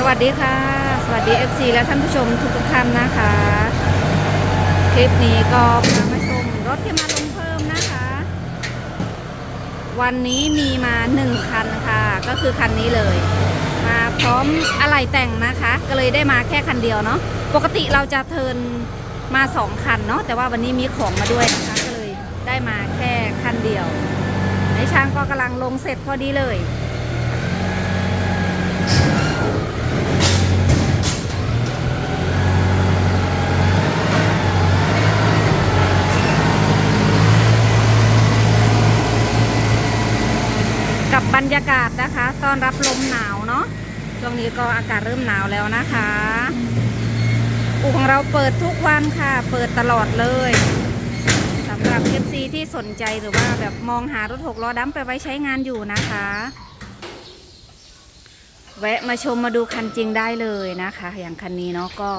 สวัสดีค่ะ สวัสดี FC และท่านผู้ชมทุกๆท่านนะคะ คลิปนี้ก็พามาชมรถที่มาลงเพิ่มนะคะ วันนี้มีมา 1 คันค่ะ ก็คือคันนี้เลย มาพร้อมอะไหล่แต่งนะคะ ก็เลยได้มาแค่คันเดียวเนาะปกติเราจะเทินมา 2 คันเนาะแต่ว่าวันนี้มีของมาด้วยนะคะ ก็เลยได้มาแค่คันเดียวในช่างก็กำลังลงเสร็จพอดีเลย กับบรร ยากาศนะคะต้อนรับลมหนาวเนาะช่วงนี้ก็อากาศเริ่มหนาวแล้วนะคะ อู่ของเราเปิดทุกวันค่ะ เปิดตลอดเลยสำหรับ FC ที่สนใจหรือว่าแบบมองหารถหกล้อดำไปไว้ใช้งานอยู่นะคะ แวะมาชมมาดูคันจริงได้เลยนะคะ อย่างคันนี้เนาะก็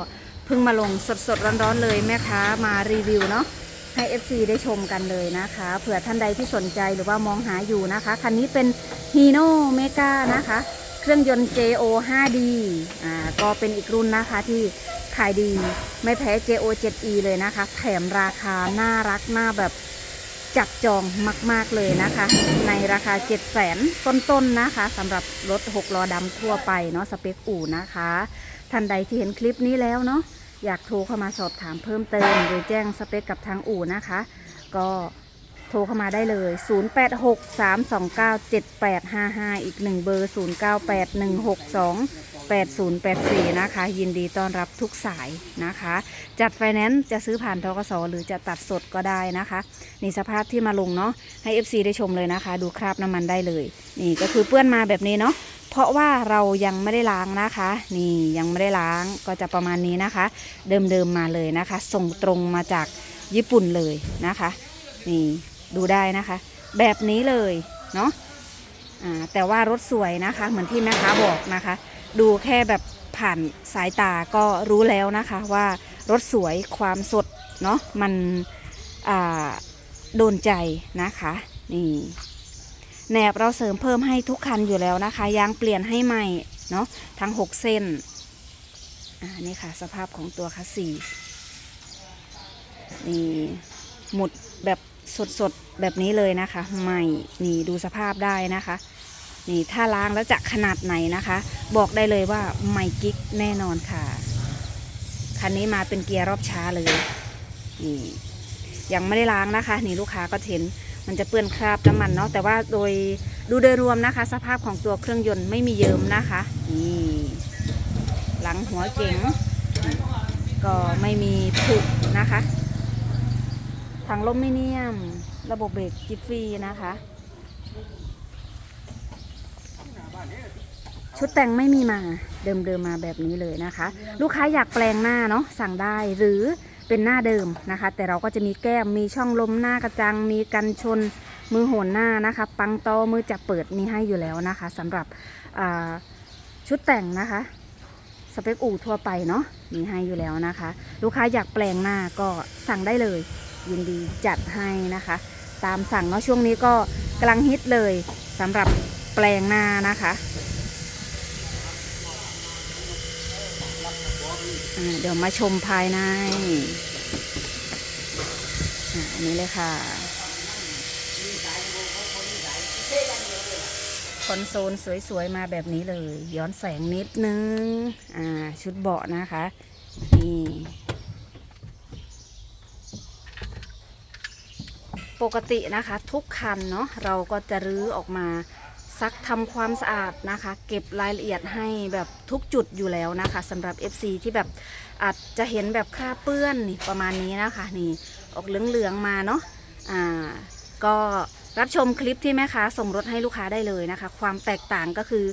เพิ่งมาลงสดๆร้อนๆเลยแม่ค้ามารีวิวเนาะ ให้ FC ได้ชมกันเลยนะคะ เผื่อท่านใดที่สนใจหรือว่ามองหาอยู่นะคะ คันนี้เป็น Hino Mega นะคะ เครื่องยนต์ JO 5D อ่าก็เป็นอีกรุ่นนะคะที่ขายดีไม่แพ้ JO 7E เลยนะคะ แถมราคาน่ารักน่าแบบจับจองมาก ๆ เลยนะคะ ในราคา 7 0 0 0 0ต้นๆนนะคะสำหรับรถ 6 ล้อดำทั่วไปเนาะสเปคอู่นะคะ ท่านใดที่เห็นคลิปนี้แล้วเนาะ อยากโทรเข้ามาสอบถามเพิ่มเติม หรือแจ้งสเปคกับทางอู่นะคะ ก็ โทรเข้ามาได้เลย 0863297855 อีกหนึ่งเบอร์ 0981628084 นะคะ ยินดีต้อนรับทุกสายนะคะ จัดไฟแนนซ์จะซื้อผ่านทกสหรือจะตัดสดก็ได้นะคะ นี่สภาพที่มาลงเนาะให้ FC ได้ชมเลยนะคะ ดูคราบน้ำมันได้เลย นี่ก็คือเปื้อนมาแบบนี้เนาะเพราะว่าเรายังไม่ได้ล้างนะคะ นี่ยังไม่ได้ล้างก็จะประมาณนี้นะคะ เดิมๆมาเลยนะคะ ส่งตรงมาจากญี่ปุ่นเลยนะคะ นี่ ดูได้นะคะ แบบนี้เลยเนาะแต่ว่ารถสวยนะคะ เหมือนที่แม่ค้าบอกนะคะ ดูแค่แบบผ่านสายตาก็รู้แล้วนะคะว่ารถสวยความสดเนาะมันโดนใจนะคะนี่แหนบเราเสริมเพิ่มให้ทุกคันอยู่แล้วนะคะยางเปลี่ยนให้ใหม่เนาะทั้ง 6 เส้นอ่านี่ค่ะสภาพของตัวคัสซีนี่หมุดแบบ สดๆ แบบนี้เลยนะคะ ใหม่นี่ดูสภาพได้นะคะ นี่ถ้าล้างแล้วจะขนาดไหนนะคะ บอกได้เลยว่าใหม่กิ๊กแน่นอนค่ะ คันนี้มาเป็นเกียร์รอบช้าเลยนี่ยังไม่ได้ล้างนะคะ นี่ลูกค้าก็เห็นมันจะเปื้อนคราบน้ำมันเนาะแต่ว่าโดยดูโดยรวมนะคะ สภาพของตัวเครื่องยนต์ไม่มีเยิมนะคะนี่หลังหัวเก๋งก็ไม่มีผุนะคะ ถังลมมิเนียม ระบบเบรกจิฟฟีนะคะ ชุดแต่งไม่มีมา เดิมๆมาแบบนี้เลยนะคะ ลูกค้าอยากแปลงหน้าเนาะสั่งได้หรือเป็นหน้าเดิมนะคะ แต่เราก็จะมีแก้มมีช่องลมหน้ากระจัง มีกันชนมือโหนหน้านะคะ ปังโตอมือจับเปิดมีให้อยู่แล้วนะคะสำหรับชุดแต่งนะคะสเปคอู่ทั่วไปเนาะมีให้อยู่แล้วนะคะ ลูกค้าอยากแปลงหน้าก็สั่งได้เลย ยินดีจัดให้นะคะ ตามสั่งเนาะช่วงนี้ก็กำลังฮิตเลยสำหรับแปลงหน้านะคะเดี๋ยวมาชมภายในอันนี้เลยค่ะคอนโซลสวยๆ มาแบบนี้เลย ย้อนแสงนิดนึง อ่า ชุดเบาะนะคะ นี่ ปกตินะคะทุกคันเนาะเราก็จะรื้อออกมาซักทำความสะอาดนะคะ เก็บรายละเอียดให้แบบทุกจุดอยู่แล้วนะคะสำหรับ FC ที่แบบอาจจะเห็นแบบคราบเปื้อนนี่ประมาณนี้นะคะนี่ออกเหลืองๆมาเนาะอ่าก็รับชมคลิปที่แม่ค้าส่งรถให้ลูกค้าได้เลยนะคะ ความแตกต่างก็คือ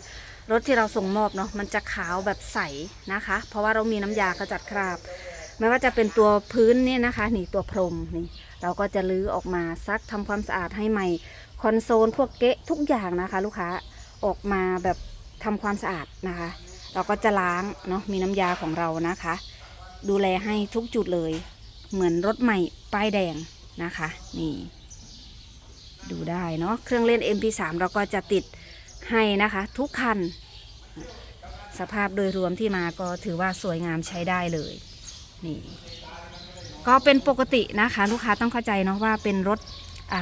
รถที่เราส่งมอบเนาะมันจะขาวแบบใสนะคะ เพราะว่าเรามีน้ำยาขจัดคราบ ไม่ว่าจะเป็นตัวพื้นเนี่ยนะคะ นี่ตัวพรมนี่ เราก็จะลื้อออกมาซักทำความสะอาดให้ใหม่คอนโซลพวกเกะทุกอย่างนะคะ ลูกค้าออกมาแบบทำความสะอาดนะคะ เราก็จะล้างเนาะมีน้ำยาของเรานะคะ ดูแลให้ทุกจุดเลย เหมือนรถใหม่ป้ายแดงนะคะ นี่ ดูได้เนาะเครื่องเล่น MP3 เราก็จะติดให้นะคะ ทุกคัน สภาพโดยรวมที่มาก็ถือว่าสวยงามใช้ได้เลย นี่ ก็เป็นปกตินะคะ ลูกค้าต้องเข้าใจเนาะว่าเป็นรถ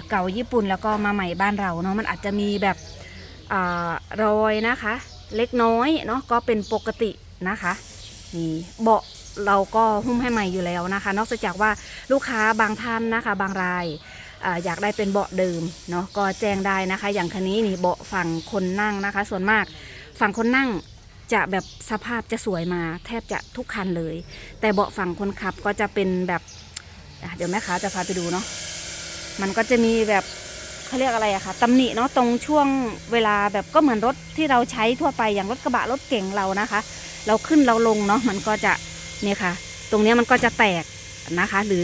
เก่าญี่ปุ่นแล้วก็มาใหม่บ้านเราเนาะมันอาจจะมีแบบอรอยนะคะ เล็กน้อยเนาะก็เป็นปกตินะคะนี่เบาะเราก็หุ้มให้ใหม่อยู่แล้วนะคะ นอกจากว่าลูกค้าบางท่านนะคะ บางรายอาอยากได้เป็นเบาะเดิมเนาะก็แจ้งได้นะคะ อย่างคันนี้นี่เบาะฝั่งคนนั่งนะคะ ส่วนมากฝั่งคนนั่ง จะแบบสภาพจะสวยมาแทบจะทุกคันเลย แต่เบาะฝั่งคนขับก็จะเป็นแบบเดี๋ยวแม่ค้าจะพาไปดูเนาะมันก็จะมีแบบเขาเรียกอะไรอะคะตำหนิเนาะตรงช่วงเวลาแบบก็เหมือนรถที่เราใช้ทั่วไปอย่างรถกระบะรถเก่งเรานะคะ เราขึ้นเราลงเนาะมันก็จะเนี่ยค่ะ ตรงเนี้ยมันก็จะแตกนะคะ หรือ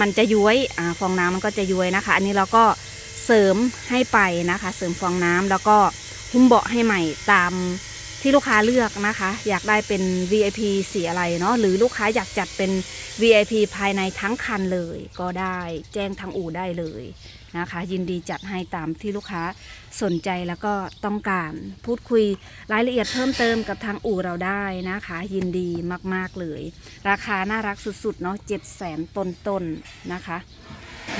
มันจะย้วยอฟองน้ำมันก็จะย้วยนะคะ อันนี้เราก็เสริมให้ไปนะคะ เสริมฟองน้ำแล้วก็หุ้มเบาะให้ใหม่ตาม ที่ลูกค้าเลือกนะคะ อยากได้เป็น VIP สีอะไรเนาะหรือลูกค้าอยากจัดเป็น VIP ภายในทั้งคันเลย ก็ได้แจ้งทางอู่ได้เลยนะคะ ยินดีจัดให้ตามที่ลูกค้าสนใจแล้วก็ต้องการพูดคุยรายละเอียดเพิ่มเติมกับทางอู่เราได้นะคะ ยินดีมากๆเลย ราคาน่ารักสุดๆเนาะเจ็ดแสนต้นๆนนะคะ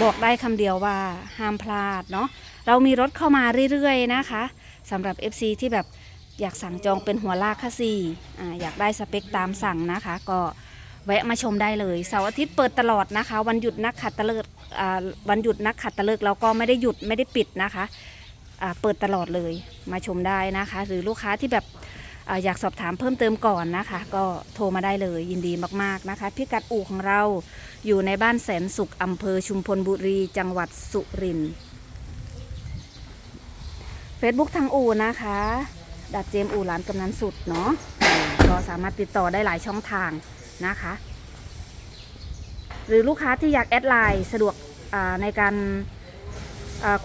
บอกได้คำเดียวว่าห้ามพลาดเนาะเรามีรถเข้ามาเรื่อยๆนะคะสำหรับ FC ที่แบบ อยากสั่งจองเป็นหัวลากคาซีอ่าอยากได้สเปคตามสั่งนะคะ ก็แวะมาชมได้เลยเสาร์อาทิตย์เปิดตลอดนะคะ วันหยุดนักขัดตะเลิกอ่าวันหยุดนักขัดตะเลิกเราก็ไม่ได้หยุดไม่ได้ปิดนะคะอ่าเปิดตลอดเลยมาชมได้นะคะ หรือลูกค้าที่แบบอาอยากสอบถามเพิ่มเติมก่อนนะคะ ก็โทรมาได้เลยยินดีมากๆนะคะ พิกัดอู่ของเราอยู่ในบ้านแสนสุขอำเภอชุมพลบุรี จังหวัดสุรินทร์ Facebook ทางอู่นะคะ ดัดเจมอู่ร้านกำนันสุดเนาะอ่าก็สามารถติดต่อได้หลายช่องทางนะคะ หรือลูกค้าที่อยากแอดไลน์สะดวกในการ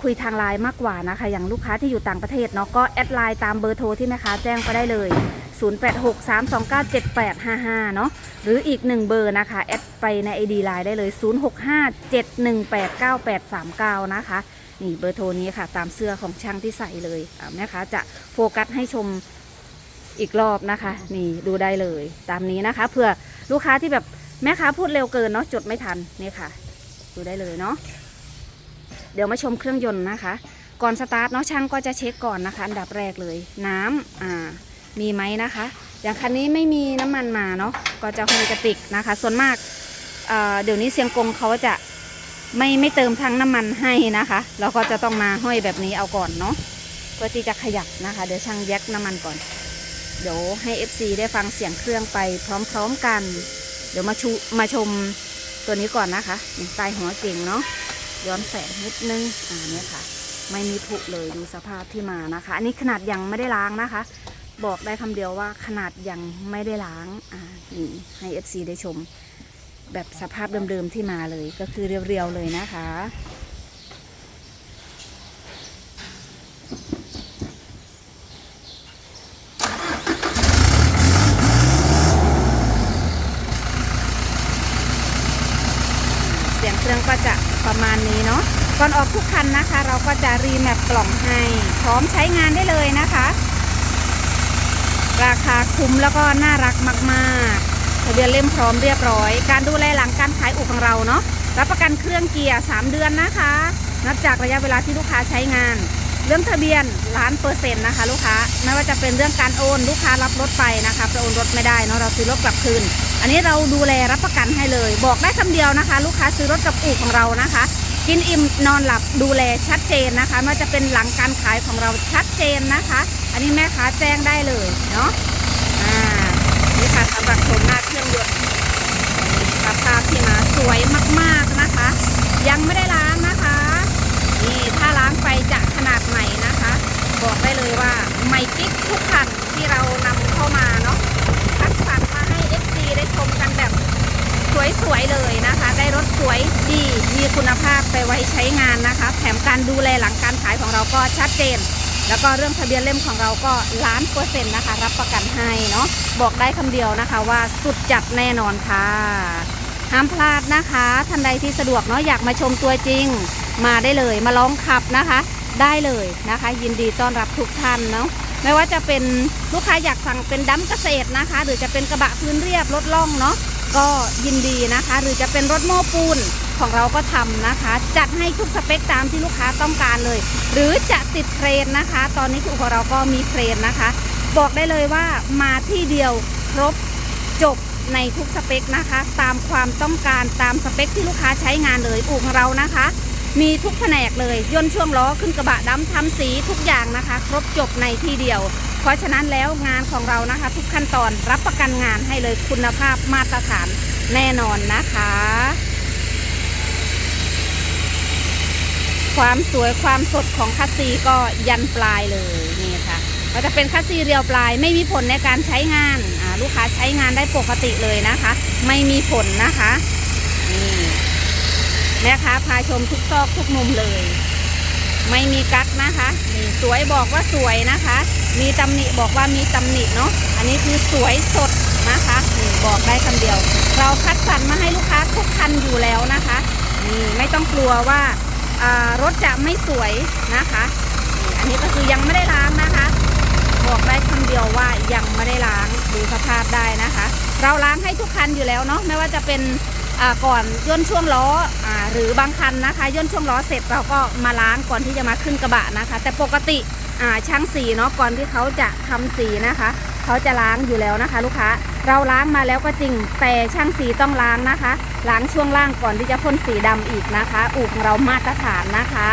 คุยทางไลน์มากกว่านะคะ อย่างลูกค้าที่อยู่ต่างประเทศเนาะก็แอดไลน์ตามเบอร์โทรที่แม่ค้าแจ้งก็ได้เลย 0863297855 เนาะหรืออีกหนึ่งเบอร์นะคะ แอดไปใน ID ไลน์ได้เลย 0657189839 นะคะ นี่เบอร์โทรนี้ค่ะ ตามเสื้อของช่างที่ใส่เลยแม่ค้าจะโฟกัสให้ชมอีกรอบนะคะ นี่ดูได้เลย ตามนี้นะคะเผื่อลูกค้าที่แบบแม่ค้าพูดเร็วเกินเนาะจดไม่ทันนี่ค่ะ ดูได้เลยเนาะเดี๋ยวมาชมเครื่องยนต์นะคะ ก่อนสตาร์ทเนาะช่างก็จะเช็คก่อนนะคะ อันดับแรกเลย น้ำอ่า มีไหมนะคะ อย่างคันนี้ไม่มีน้ำมันมาเนาะก็จะห้อยกระติกนะคะ ส่วนมากเเดี๋ยวนี้เซียงกงเขาจะไม่ไม่เติมทั้งน้ำมันให้นะคะเราก็จะต้องมาห้อยแบบนี้เอาก่อนเนาะเพื่อที่จะขยับนะคะ เดี๋ยวช่างแยกน้ำมันก่อน เดี๋ยวให้ FC ได้ฟังเสียงเครื่องไปพร้อมๆกัน เดี๋ยวมาชูมาชมตัวนี้ก่อนนะคะนี่ใต้หัวเก่งเนาะย้อนแสงนิดนึงอ่าเนี่ยค่ะ ไม่มีผุเลยดูสภาพที่มานะคะ อันนี้ขนาดยังไม่ได้ล้างนะคะ บอกได้คำเดียวว่าขนาดยังไม่ได้ล้างอ่านี่ให้ FC ได้ชม แบบสภาพเดิมๆที่มาเลยก็คือเรียวๆเลยนะคะเสียงเครื่องก็จะประมาณนี้เนาะก่อนออกทุกคันนะคะ เราก็จะรีแมปกล่องให้ พร้อมใช้งานได้เลยนะคะ ราคาคุ้มแล้วก็น่ารักมากๆทะเบียนเล่มพร้อมเรียบร้อย การดูแลหลังการขายอู่ของเราเนาะรับประกันเครื่องเกียร์ 3 เดือนนะคะ นับจากระยะเวลาที่ลูกค้าใช้งาน เรื่องทะเบียนล้านเปอร์เซ็นต์นะคะ ลูกค้าไม่ว่าจะเป็นเรื่องการโอนลูกค้ารับรถไปนะคะไปโอนรถไม่ได้เนาะเราซื้อรถกลับคืน อันนี้เราดูแลรับประกันให้เลย บอกได้คำเดียวนะคะ ลูกค้าซื้อรถกับอู่ของเรานะคะ กินอิ่มนอนหลับดูแลชัดเจนนะคะไม่ว่าจะเป็นหลังการขายของเราชัดเจนนะคะ อันนี้แม่ค้าแจ้งได้เลยเนาะอ่านี่ค่ะสำหรับชมหน้าเครื่องยนต์สภาพที่มาสวยมากๆนะคะ ยังไม่ได้ล้างนะคะ นี่ถ้าล้างไปจะขนาดใหม่นะคะ บอกได้เลยว่าใหม่กิ๊กทุกคันที่เรานำเข้ามาเนาะคัดสรรมาให้ FC ได้ชมกันแบบ สวยๆเลยนะคะ ได้รถส วยดีมีคุณภาพไปไว้ใช้งานนะคะ แถมการดูแลหลังการขายของเราก็ชัดเจน แล้วก็เรื่องทะเบียนเล่มของเราก็ล้านเปอร์เซ็นต์นะคะ รับประกันให้เนาะบอกได้คำเดียวนะคะว่าสุดจัดแน่นอนค่ะห้ามพลาดนะคะท่านใดที่สะดวกเนาะอยากมาชมตัวจริง มาได้เลยมาลองขับนะคะ ได้เลยนะคะ ยินดีต้อนรับทุกท่านเนาะไม่ว่าจะเป็นลูกค้าอยากสั่งเป็นดัมเกษตรนะคะ หรือจะเป็นกระบะพื้นเรียบรถล่องเนาะ ก็ยินดีนะคะ หรือจะเป็นรถโม้ปูนของเราก็ทำนะคะ จัดให้ทุกสเปคตามที่ลูกค้าต้องการเลย หรือจะติดเครนนะคะ ตอนนี้คือของเราก็มีเครนนะคะ บอกได้เลยว่ามาที่เดียวครบจบในทุกสเปคนะคะ ตามความต้องการตามสเปคที่ลูกค้าใช้งานเลยอู่ของเรานะคะ มีทุกแผนกเลยย่นช่วงล้อขึ้นกระบะดำทำสีทุกอย่างนะคะ ครบจบในที่เดียว เพราะฉะนั้นแล้วงานของเรานะคะ ทุกขั้นตอนรับประกันงานให้เลยคุณภาพมาตรฐานแน่นอนนะคะ ความสวยความสดของคัสซีก็ยันปลายเลยนี่ค่ะก็จะเป็นคัสซีเรียวปลายไม่มีผลในการใช้งานลูกค้าใช้งานได้ปกติเลยนะคะ ไม่มีผลนะคะนี่แม่ค้าพาชมทุกซอกทุกมุมเลย ไม่มีกั๊กนะคะนี่สวยบอกว่าสวยนะคะ มีตำหนิบอกว่ามีตำหนิเนาะอันนี้คือสวยสดนะคะนี่บอกได้คำเดียว เราคัดสรรมาให้ลูกค้าทุกคันอยู่แล้วนะคะนี่ไม่ต้องกลัวว่าอ่ารถจะไม่สวยนะคะอันนี้ก็คือยังไม่ได้ล้างนะคะ บอกได้คำเดียวว่ายังไม่ได้ล้างดูสภาพได้นะคะ เราล้างให้ทุกคันอยู่แล้วเนาะไม่ว่าจะเป็น ก่อนย่นช่วงล้ออหรือบางคันนะคะย่นช่วงล้อเสร็จเราก็มาล้างก่อนที่จะมาขึ้นกระบะนะคะ แต่ปกติช่างสีเนาะก่อนที่เขาจะทำสีนะคะเขาจะล้างอยู่แล้วนะคะ ลูกค้าเราล้างมาแล้วก็จริงแต่ช่างสีต้องล้างนะคะ ล้างช่วงล่างก่อนที่จะพ่นสีดำอีกนะคะ อู่ของเรามาตรฐานนะคะ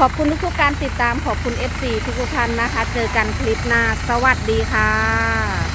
ขอบคุณทุกๆการติดตามขอบคุณ FC ทุกท่านนะคะ เจอกันคลิปหน้าสวัสดีค่ะ